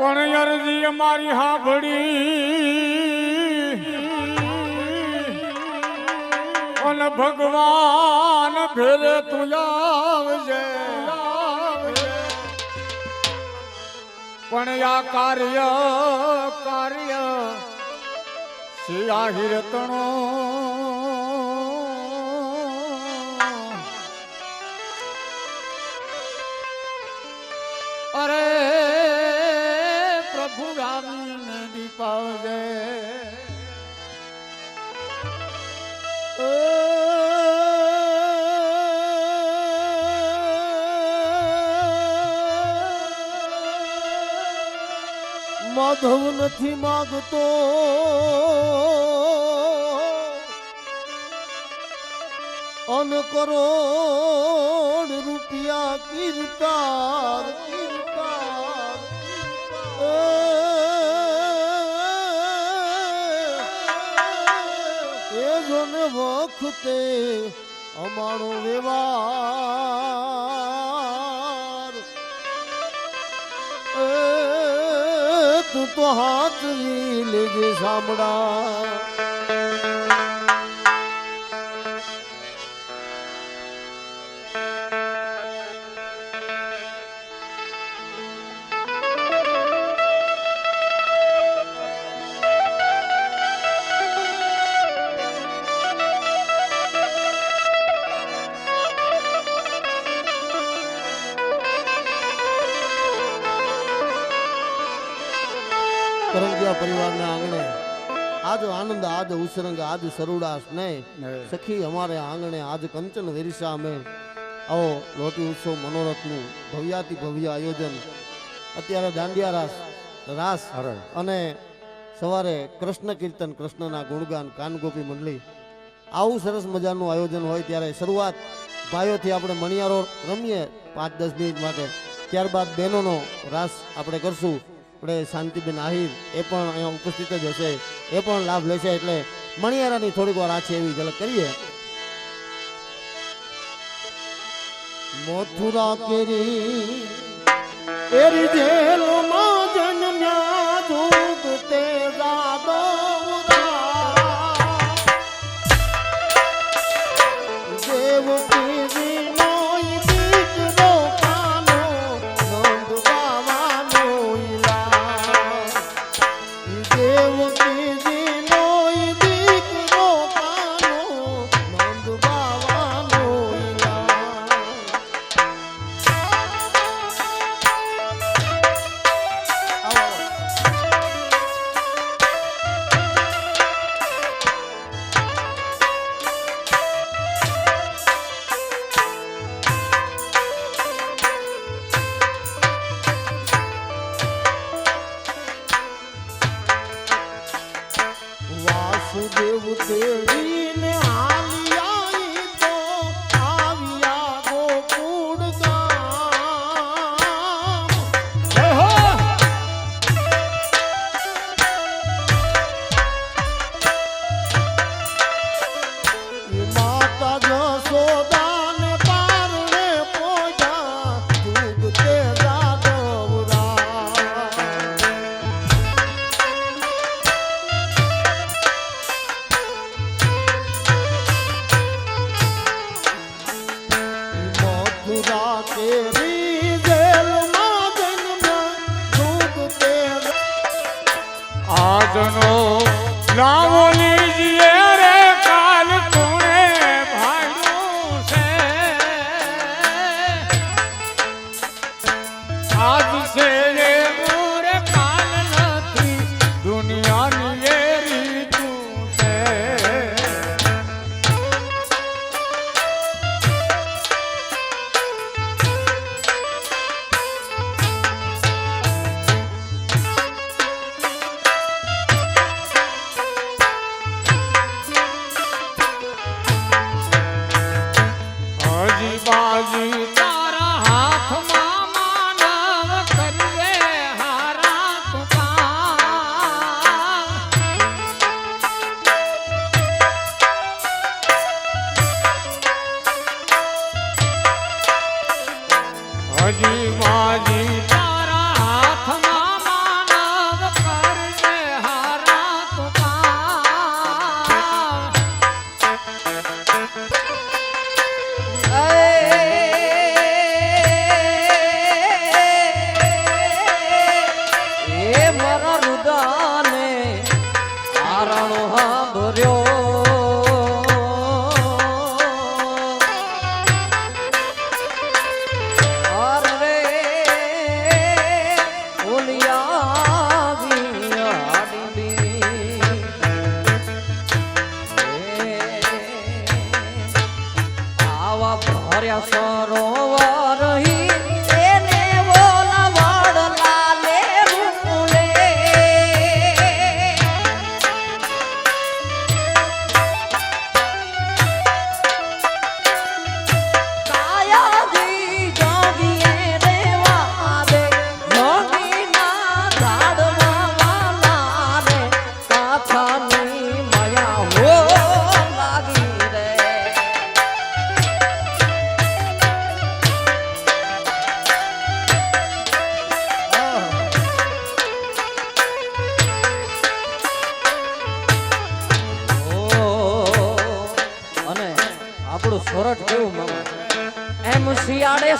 પણ અરજી અમારી હાંભળી અને ભગવાન ફેરે તું આવજે પણ આ કાર્ય કાર્ય સિયાહી રતણો માધવ નથી માગતો. અન કરોડ રૂપિયા કીર્તાર એ જોને વખતે અમારો વ્યવહાર તું તો હાથ લેજે સાંભળા. પરિવારના આંગણે આજ આનંદ આજ ઉસરંગ આજ સરુડાસ ને. સખી અમારે આંગણે આજ કંચન વિરસા અમે આવો લોટી ઉત્સવ મનોરથનું ભવ્યાતિ ભવ્ય આયોજન. અત્યારે દાંડિયા રાસ રાસ અને સવારે કૃષ્ણ કીર્તન કૃષ્ણના ગુણગાન કાનગોપી મંડળી. આવું સરસ મજાનું આયોજન હોય ત્યારે શરૂઆત ભાઈઓથી આપણે મણિયારો રમીએ પાંચ દસ મિનિટ માટે. ત્યારબાદ બહેનોનો રાસ આપણે કરશું. આપણે શાંતિબેન આહિર એ પણ અહીંયા ઉપસ્થિત જ હશે. એ પણ લાભ લેશે એટલે મણિયારાની થોડીક વાર આ છે એવી ઝલક કરીએ. મથુરા કેરી એરી જેલમાં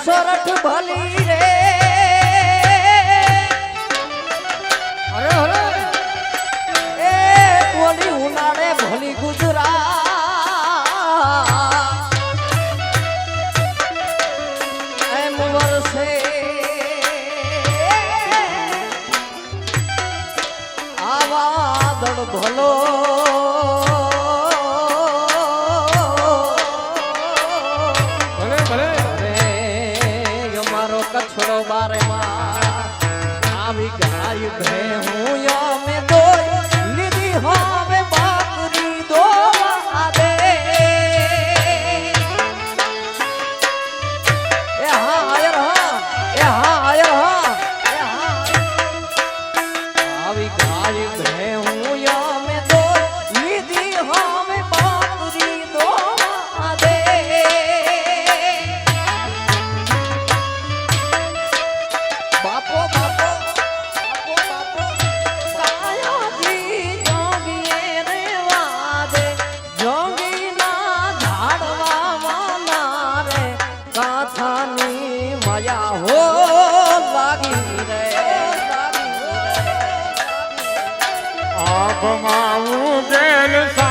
સોરઠ ભલી રે. pé આભમાં ઉગેલ સાંદલો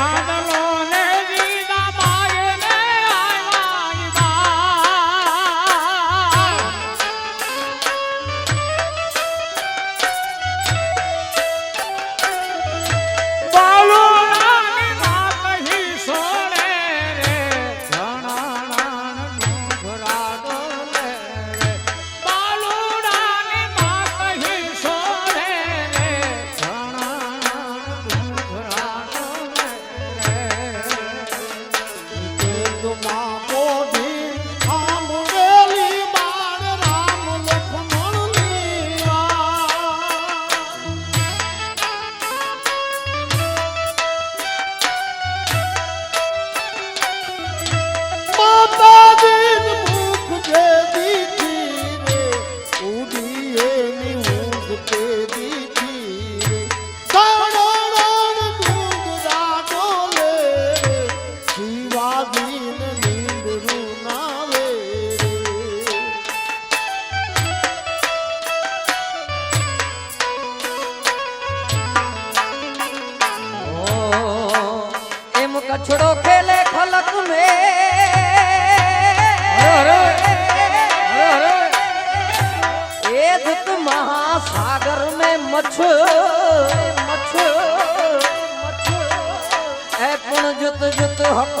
হন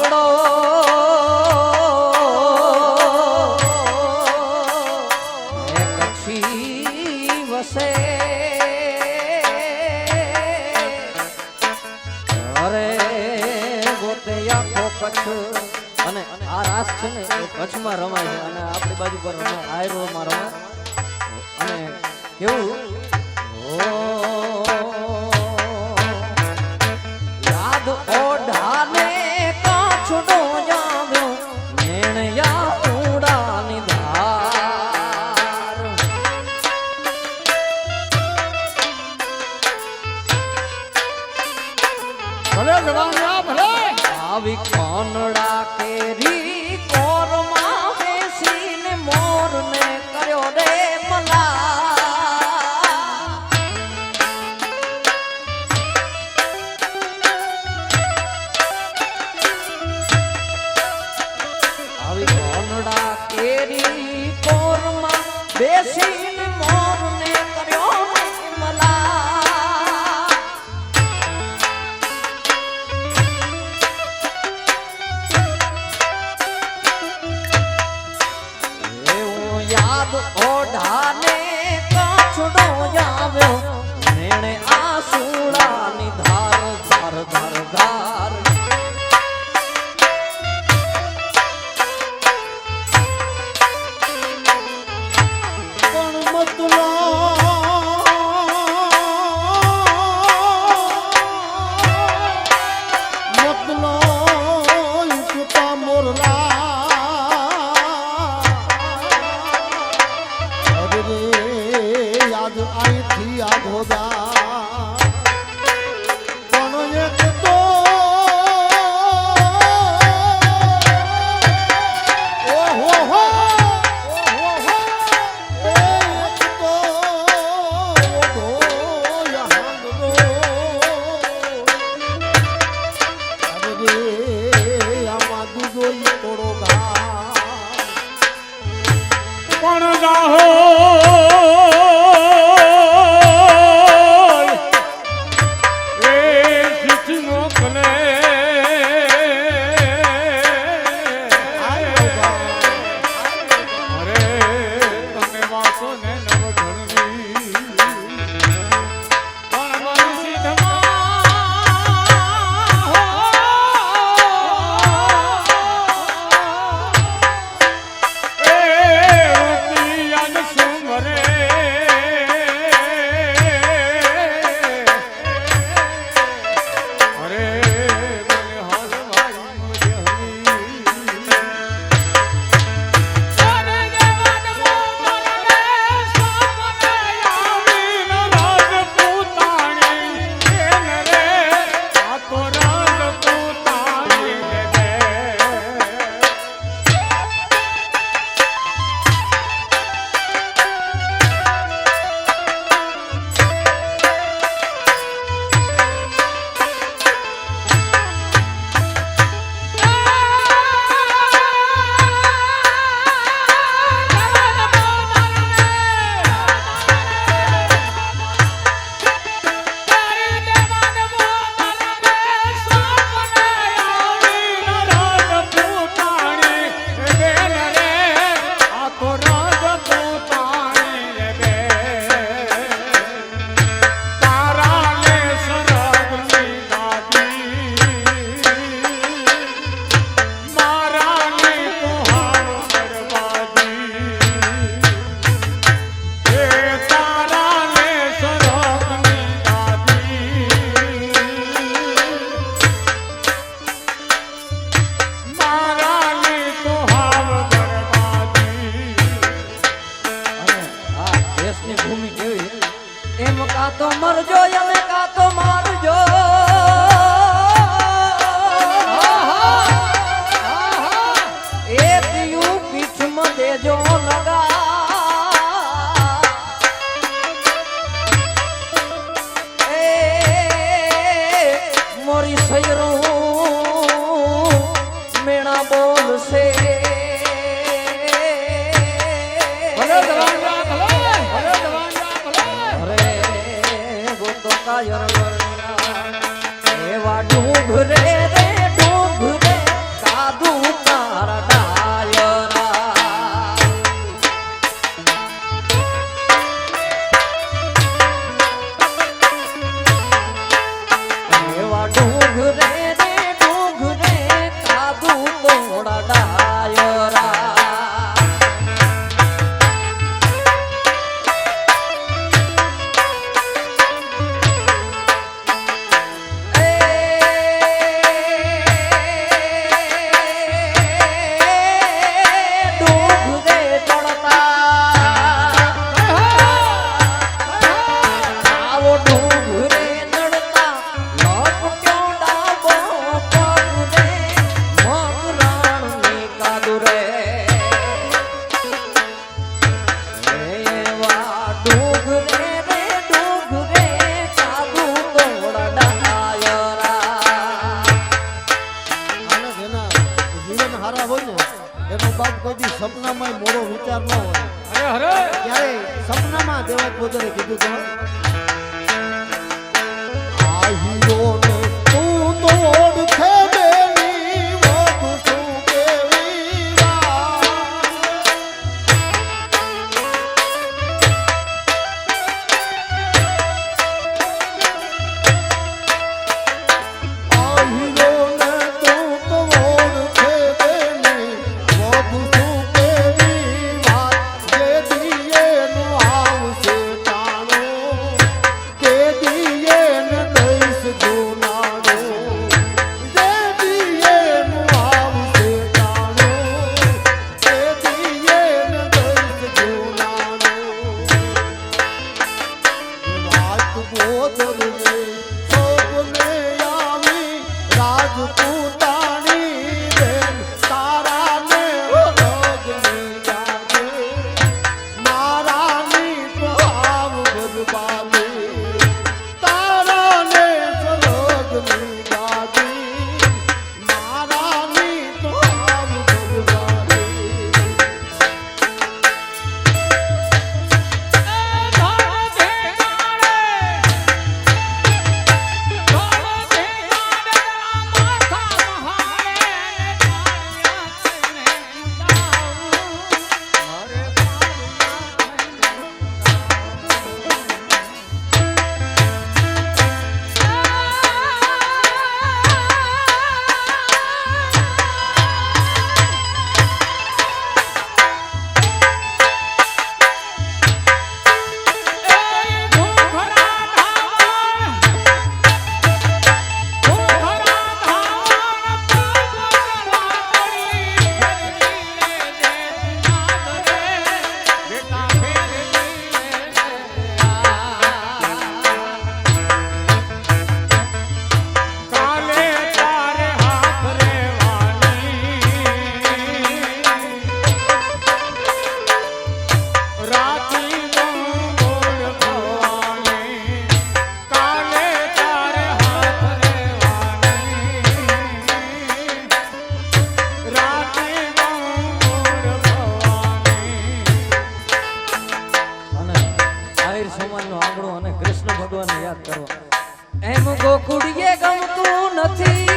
એમ ગોકુડીએ ગમતું નથી.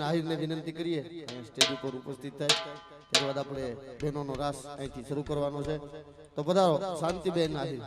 આ શાંતિબેન આહિરને વિનંતી કરીએ. સ્ટેજ ઉપર ઉપસ્થિત થાય. ત્યારબાદ આપણે બહેનોનો રાસ અહીંથી શરૂ કરવાનો છે. તો પધારો શાંતિબેન આહિર.